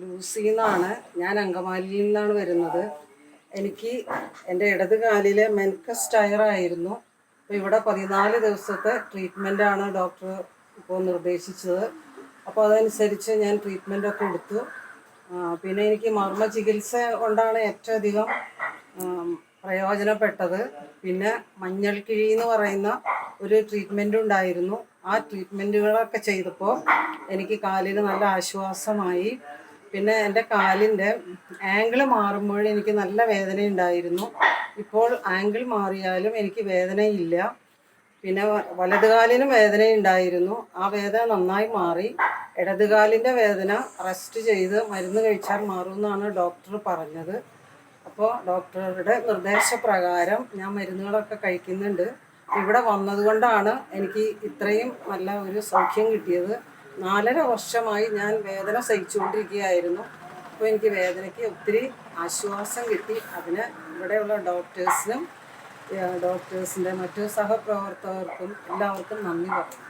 Lucy എന്നാണ്. ഞാൻ അങ്കമാലിയിൽ നിന്നാണ് വരുന്നത്. എനിക്ക് എന്റെ ഇടത് കാലിലെ മെൻകസ് ടയറായിരുന്നു അപ്പോൾ ഇവിടെ പതിനാല് ദിവസത്തെ ട്രീറ്റ്മെന്റാണ് ഡോക്ടർ ഇപ്പോൾ നിർദ്ദേശിച്ചത്. അപ്പോൾ അതനുസരിച്ച് ഞാൻ ട്രീറ്റ്മെന്റ് ഒക്കെ എടുത്തു പിന്നെ എനിക്ക് മർമ്മ ചികിത്സ കൊണ്ടാണ് ഏറ്റവും അധികം പ്രയോജനപ്പെട്ടത്. പിന്നെ മഞ്ഞൾ കിഴി എന്ന് പറയുന്ന ഒരു ട്രീറ്റ്മെന്റ് ഉണ്ടായിരുന്നു. ആ ട്രീറ്റ്മെന്റുകളൊക്കെ ചെയ്തപ്പോൾ എനിക്ക് കാലിന് നല്ല ആശ്വാസമായി. പിന്നെ എന്റെ കാലിന്റെ ആംഗിൾ മാറുമ്പോൾ എനിക്ക് നല്ല വേദന ഉണ്ടായിരുന്നു. ഇപ്പോൾ ആംഗിൾ മാറിയാലും എനിക്ക് വേദനയില്ല. പിന്നെ വലത് വലതുകാലിനും വേദന ഉണ്ടായിരുന്നു. ആ വേദന നന്നായി മാറി. ഇടതുകാലിന്റെ വേദന റെസ്റ്റ് ചെയ്ത് മരുന്ന് കഴിച്ചാൽ മാറുമെന്നാണ് ഡോക്ടർ പറഞ്ഞത്. അപ്പോൾ ഡോക്ടറുടെ നിർദ്ദേശപ്രകാരം ഞാൻ മരുന്നുകളൊക്കെ കഴിക്കുന്നുണ്ട്. ഇവിടെ വന്നതുകൊണ്ടാണ് എനിക്ക് ഇത്രയും നല്ല ഒരു സൗഖ്യം കിട്ടിയത്. നാലര വർഷമായി ഞാൻ വേദന സഹിച്ചുകൊണ്ടിരിക്കുകയായിരുന്നു. അപ്പോൾ എനിക്ക് വേദനയ്ക്ക് ഒത്തിരി ആശ്വാസം കിട്ടി. അതിന് ഇവിടെയുള്ള ഡോക്ടേഴ്സിനും ഡോക്ടേഴ്സിന്റെ മറ്റു സഹപ്രവർത്തകർക്കും എല്ലാവർക്കും നന്ദി പറയും